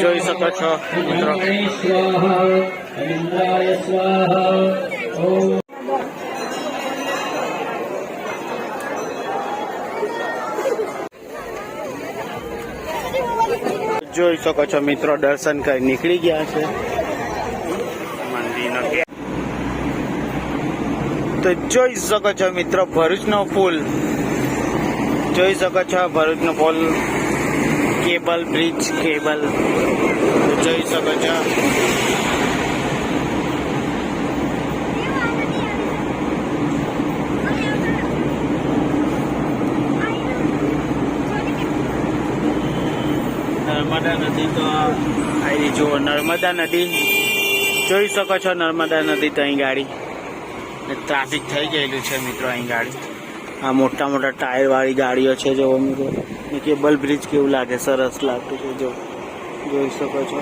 જોઈ શકો છો મિત્રો જોઈ શકો છો મિત્રો દર્શન કરી નીકળી ગયા છે. મંદિરનો તો જોઈ શકો છો મિત્રો ભરૂચનો પુલ. જોઈ શકો છો ભરૂચનો પુલ કેબલ, બ્રિજ, કેબલ. જોઈ શકો છો. નર્મદા નદી તો આવી જુઓ, નર્મદા નદી. જોઈ શકો છો નર્મદા નદી તો અહીં ગાડી. ટ્રાફિક થઈ ગયેલું છે મિત્રો અહીં ગાડી. આ મોટા મોટા ટાયર વાળી ગાડીઓ છે જો મિત્રો કેબલ બ્રિજ કેવું લાગે? સરસ લાગતું છે જો. જોઈ શકો છો.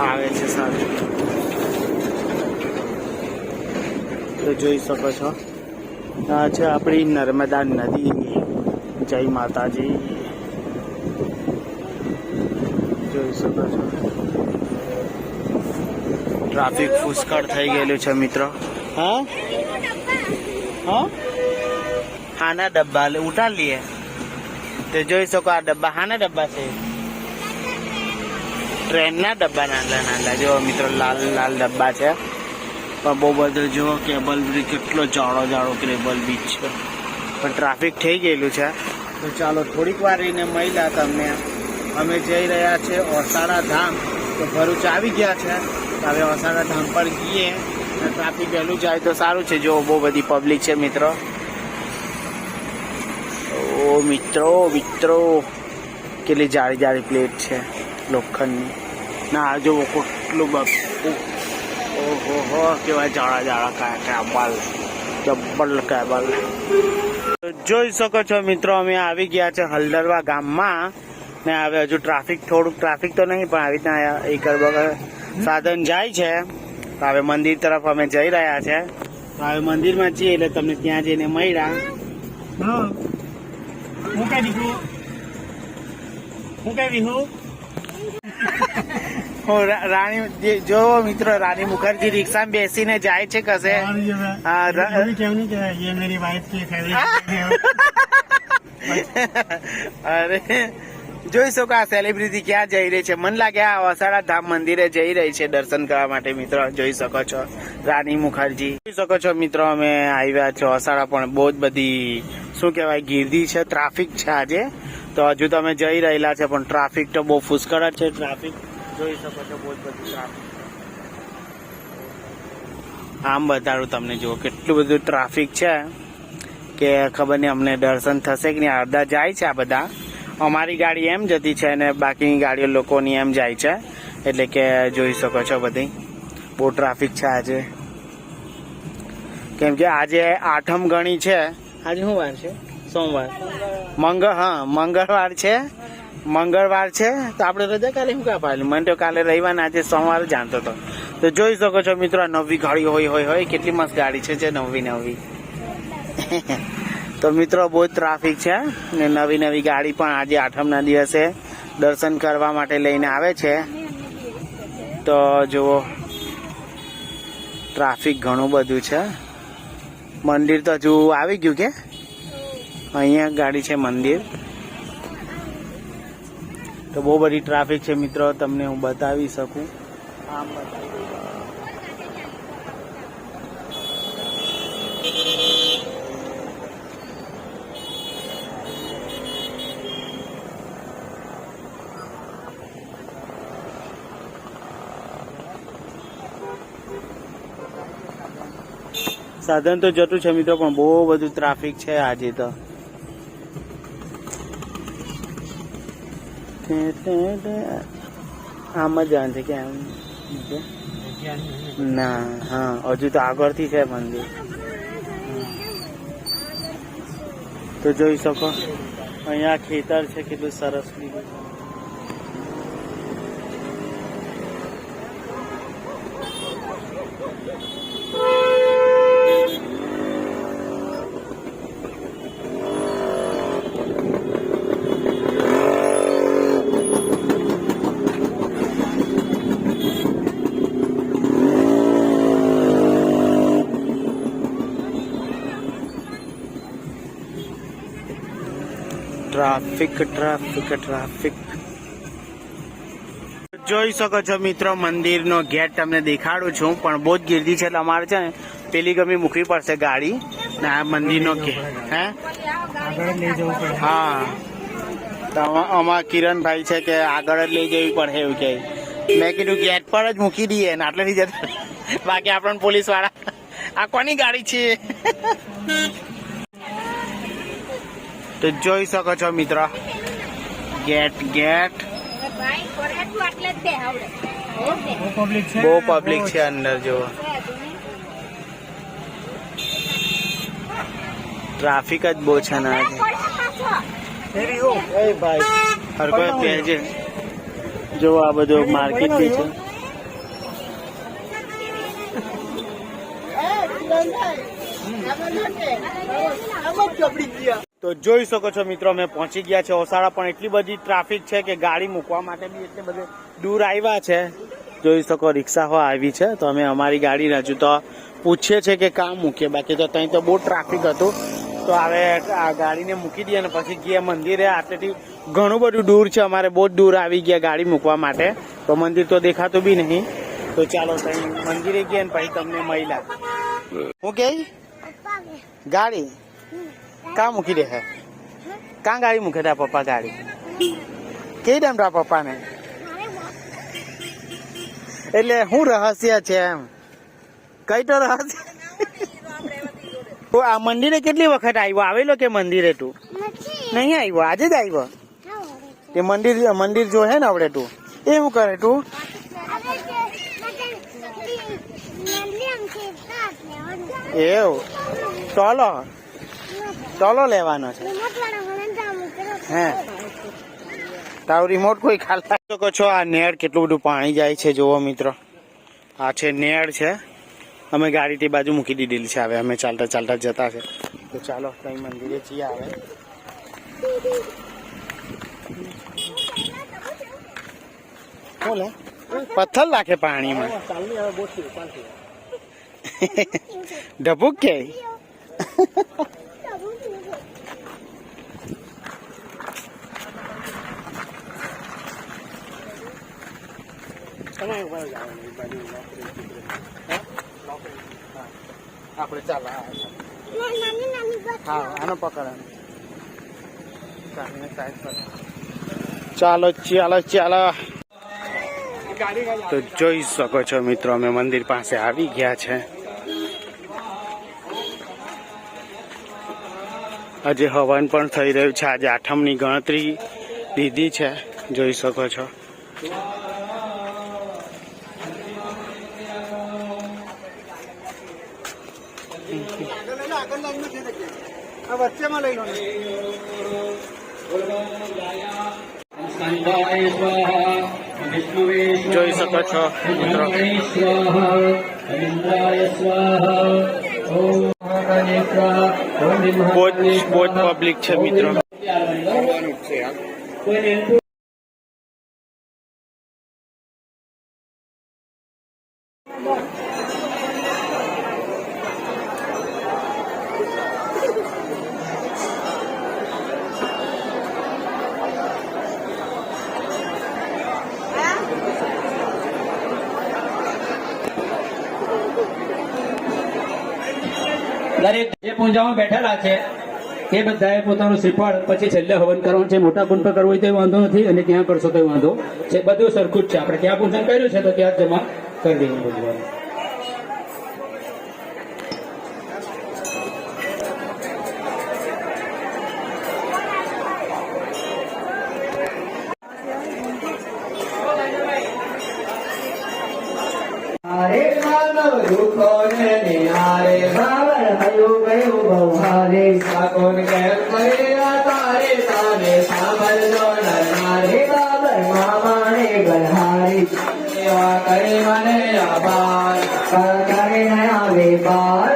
આવે છે સારું તો જોઈ શકો છો. આ છે આપણી નર્મદા નદી. જય માતાજી. જોઈ શકો છો. ટ્રાફિક પુષ્કળ થઈ ગયેલું છે મિત્રો. હા? હા? હાના ડબ્બા લે લઈએ તે જોઈ શકો આ ડબ્બા હાના ડબ્બા છે? ટ્રેનના ડબ્બા નાના નાના જો મિત્રો લાલ લાલ ડબ્બા છે. પણ બહુ બધું જુઓ કેબલ બ્રિજ કેટલો જાડો જાડો કેબલ બ્રિજ છે. પણ ટ્રાફિક થઈ ગયેલું છે. તો ચાલો થોડીક વાર રહીને મળ્યા તમને. અમે જઈ રહ્યા છે ઓસાડા ધામ. તો ભરૂચ આવી ગયા છે. હવે ઓસાડા ધામ પર જઈએ ટ્રાફિક વહેલું જાય તો સારું છે. જો બહુ બધી પબ્લિક છે મિત્રો. ઓ મિત્રો મિત્રો. કેટલી જાડી જાડી પ્લેટ છે લોખંડની. ના જો કેટલું બપુ ઓહો હો, કેવા જાડા જાડા કેબલ જબ્બલ કેબલ જોઈ શકો છો મિત્રો, અમે આવી ગયા છે હલદરવા ગામમાં. ને હવે હજુ ટ્રાફિક થોડુંક ટ્રાફિક તો નહીં, પણ આવી રીતના એક વગર સાધન જાય છે. હવે મંદિર તરફ અમે જઈ રહ્યા છે. હવે મંદિરમાં છીએ એટલે તમને ત્યાં જઈને મળ્યા. હું. કઈ દીધું હું કઈ દીધું રાણી જો મિત્ર રાણી મુખર્જી રિક્ષા બેસીને જાય છે કશે. અરે જોઈ શકો આ સેલિબ્રિટી ક્યાં જઈ રહી છે. મન લાગે આ વસાડા ધામ મંદિરે જઈ રહી છે દર્શન કરવા માટે. મિત્રો, જોઈ શકો છો. રાણી મુખર્જી. જોઈ શકો છો, મિત્રો, અમે આવ્યા છો વસાડા પણ બહુ જ બધી, શું કહેવાય, ગીર્દી છે, ટ્રાફિક છે આજે. તો હજુ તો અમે જઈ રહેલા છે, પણ ટ્રાફિક તો બહુ પુષ્કળ છે. ટ્રાફિક, જોઈ શકો છો, બહુ જ બધી ટ્રાફિક આમ બતાડું તમને, જુઓ, કેટલું બધું ટ્રાફિક છે, કે ખબર નહીં, અમને દર્શન થશે કે નહીં. અડધા જાય છે આ બધા. અમારી ગાડી એમ જતી છે અને બાકીની ગાડીઓ લોકોની એમ જાય છે. એટલે કે જોઈ શકો છો બધી. બહુ ટ્રાફિક છે આજે. કેમ કે આજે આઠમ ગણી છે. આજે શું વાર છે? સોમવાર. મંગળ હા મંગળવાર છે. મંગળવાર છે. તો આપણે રજા કાલે શું કા પાડેલી? મને તો કાલે રવિવાર આજે સોમવાર જાણતો હતો. તો જોઈ શકો છો મિત્રો નવી ગાડી હોય હોય હોય કેટલી મસ્ત ગાડી છે જે નવી નવી. તો મિત્રો, બહુ જ ટ્રાફિક છે ને નવી નવી ગાડી પણ આજે આઠમના દિવસે દર્શન કરવા માટે લઈને આવે છે. તો જુઓ ટ્રાફિક ઘણું બધું છે. મંદિર તો હજુ આવી ગયું કે? અહીંયા ગાડી છે મંદિર. તો બહુ બધી ટ્રાફિક છે મિત્રો, તમને હું બતાવી શકું. આમ બતાવી સાધન તો જતું છે મિત્રો, પણ બહુ બધું ટ્રાફિક છે આજે તો. આમ જ જવાનું છે કે આમ ના, હા, હજુ તો આગળથી છે મંદિર. તો જોઈ શકો. અહીંયા ખેતર છે, કેટલું સરસ લીધું ટ્રાફિક ટ્રાફિક ટ્રાફિક. જોઈ શકો છો મિત્રો મંદિરનો ગેટ તમને દેખાડું છું પણ બહુ જ ગીર્દી છે એટલે અમારે છે ને પેલી ગમી મૂકવી પડશે ગાડી ને આ મંદિરનો ગેટ. હે? આગળ જ લઈ જવું પડે હા આમાં કિરણભાઈ છે કે આગળ જ લઈ જવી પડે એવું કે. મેં કીધું ગેટ પર જ મૂકી દઈએ ને આટલે જતા બાકી આપણને પોલીસવાળા આ કોની ગાડી છે? તો જોઈ શકો છો મિત્ર ગેટ ગેટ ભાઈ પડે તું આટલે જ દે આવડે બહુ પબ્લિક છે બહુ પબ્લિક છે અંદર જો ટ્રાફિક જ બહુ છે ને આજે એ ભાઈ હર કોઈ પહેજે જો આ બધું માર્કેટ બી છે તો જોઈ શકો છો મિત્રો અમે પહોંચી ગયા છે. ઓસાડા પણ એટલી બધી ટ્રાફિક છે કે ગાડી મૂકવા માટે બી એટલે બધે દૂર આવ્યા છે. જોઈ શકો રિક્ષા હો આવી છે. તો અમે અમારી ગાડી હજુ તો પૂછીએ છે કે કાં મૂકીએ. બાકી તો ત્યાં તો બહુ ટ્રાફિક હતું. તો હવે આ ગાડીને મૂકી દઈએ ને પછી ગયા મંદિરે. આટલેથી ઘણું બધું દૂર છે. અમારે બહુ જ દૂર આવી ગયા ગાડી મૂકવા માટે. તો મંદિર તો દેખાતું બી નહીં. તો ચાલો ત્યાં મંદિરે ગયા ને પછી તમને મહિલા હું કે. ગાડી? કાં મૂકી દે હે? કાં ગાડી મૂકે તારા પપ્પા ગાડી? કઈ દેમ તારા પપ્પાને? એટલે શું રહસ્ય છે એમ. કઈ તો રહસ્ય? આ મંદિરે કેટલી વખત આવ્યો આવેલો કે મંદિરે તું? નહીં આવ્યો આજે જ આવ્યો તે મંદિર મંદિર જો હે ને આપણે તું. એ શું કરે તું? એવું. ટોલો ટોલો લેવાનો છે. હે. તારું રિમોટ કોઈ ખાલી શકો છો? આ નેળ કેટલું બધું પાણી જાય છે જોવો મિત્રો. આ છે નેળ છે. અમે ગાડી તે બાજુ મૂકી દીધેલી છે હવે. અમે ચાલતા ચાલતા જતા છે. તો ચાલો, કઈ મંદિરે છીએ આવે બોલે. પથ્થર નાખે પાણીમાં. ઢબુક કે? આપણે ચાલો હા આનો પકડવાનો. ચાલો ચાલો ચાલો તો જોઈ શકો છો મિત્રો, અમે મંદિર પાસે આવી ગયા છે. આજે હવન પણ થઈ રહ્યું છે. આજે આઠમની ગણતરી દીધી છે. જોઈ શકો છો. ઓમ મહાકાલે સ્વાહા ઓમ બહુ મહાકાલે જ બહુ જ પબ્લિક છે મિત્રો જે પૂજામાં બેઠેલા છે. એ બધાએ પોતાનું શ્રીફળ પછી છેલ્લે હવન કરવાનું છે. મોટા કુંડ પર કરવું હોય તો વાંધો નથી અને ત્યાં કરશો તો વાંધો. છે બધું સરખું જ છે. આપણે ત્યાં પૂજન કર્યું છે તો ત્યાં જમા કરી દેવું બધું હયું ગયું બહુહારે સાકોન કેમ કર્યા તારે તારે કરી મને આભાર કરે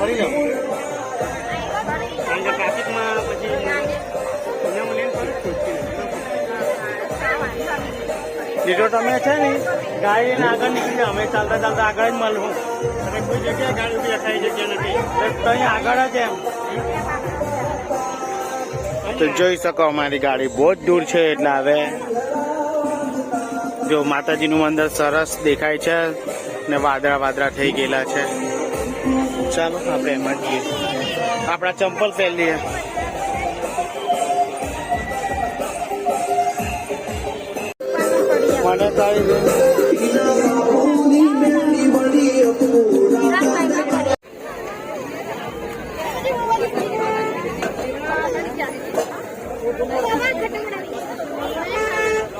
ફરી તમે છે ને ગાડી લઈને આગળ નીકળી અમે ચાલતા ચાલતા આગળ જ મળવું અને કોઈ જગ્યાએ ગાડી ઊભી રખાઈ જગ્યા નથી. ત્યાં આગળ જ એમ. તો જોઈ શકો અમારી ગાડી બહુ જ દૂર છે એટલે હવે જો માતાજીનું મંદિર સરસ દેખાય છે ને વાદળા વાદળા થઈ ગયેલા છે. ચાલો આપણે એમાં જઈએ. આપણા ચંપલ પહેરીએ મને તારી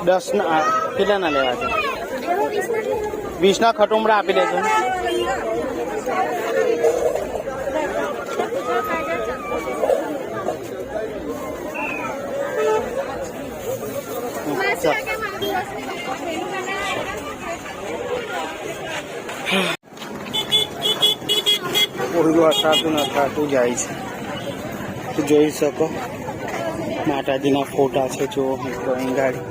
દસ ના કેટલાના લેવા છે? વીસના ખટુમડા આપી દેજો. ઓલું અથાતું ને અથાતું જાય છે. જોઈ શકો. માતાજીના ફોટા છે જો ડ્રોઈંગ ગાડી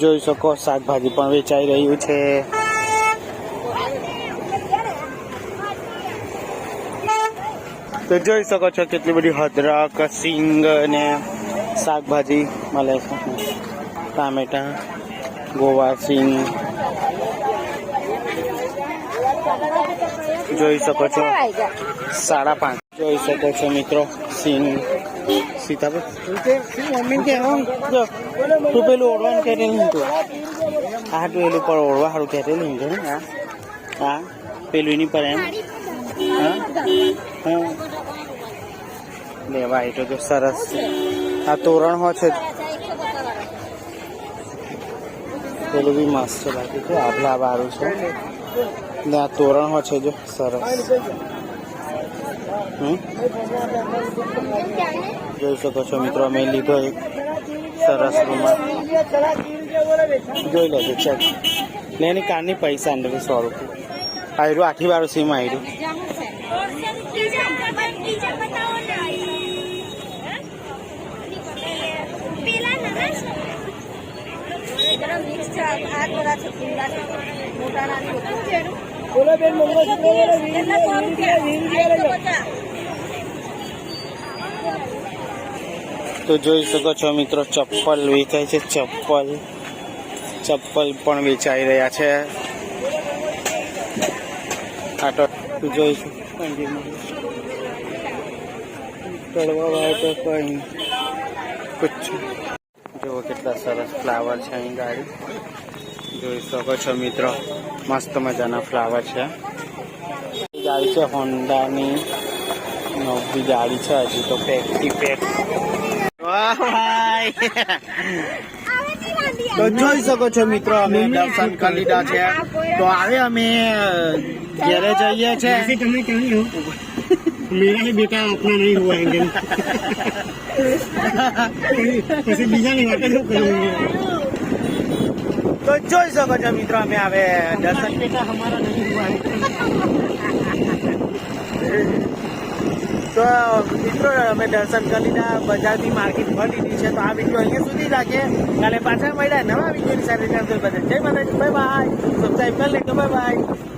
જોઈ શકો, શાકભાજી પણ વેચાઈ રહ્યું છે. તો જોઈ શકો છો કેટલી બધી હદરક, સિંગ અને શાકભાજી મળે છે. ટામેટા, ગોવા, સિંગ. જોઈ શકો છો. સાડા પાંચ. જોઈ શકો છો મિત્રો, સિંગ. જો, તું પેલું ઓળવાનું કે નહીં તું? હા તું ઓળવા સારું કહેતે નહીં હા? હા? પેલું એની પર એમ? હા? હા? લેવા એ તો જો સરસ. આ તોરણ હો છે. પેલું બી મસ્ત છે બાકી છે, આભલા વાળું છે. ને આ તોરણ હો છે જો, સરસ. જોઈ શકો છો મિત્રો, અમે લીધો એક સરસ રૂમાલ. જોઈ લેજો ચેક ને એની કારની પૈસા અંદર સો રૂપિયા. આયરું આઠી વાળું સીમ આયરું તો જોઈ શકો છો મિત્રો ચપ્પલ વેચાય છે ચપ્પલ. ચપ્પલ પણ વેચાઈ રહ્યા છે. આ તો તું જોઈશું ચડવા વાળો તો કઈ. કુછ જુઓ કેટલા સરસ ફ્લાવર છે અહીં ગાડી. જોઈ શકો છો મિત્રો મસ્ત મજાના ફ્લાવર છે. ગાડી છે હોન્ડાની નવી ગાડી છે હજી તો પેકથી પેક તો જોઈ શકો છો મિત્રો અમે દર્શન કરી લીધા છે. તો હવે અમે ઘેરે જઈએ છે? મેરા નહીં બેટા આપના નહીં હુઆ એંગલ પછી બીજાની વાત શું કરું તો જોઈ શકો છો મિત્રો અમે આવે દર્શન બેટા અમારા નહીં હુઆ તો મિત્રો અમે દર્શન કરીને બજારની માર્કેટ ફરી દીધી છે તો આ વીડિયો અહીંયા સુધી રાખે કાલે પાછા મળ્યા નવા વિડીયોની સાથે. જય માતાજી બાય બાય સબસ્ક્રાઈબ કરી લેજો બાય બાય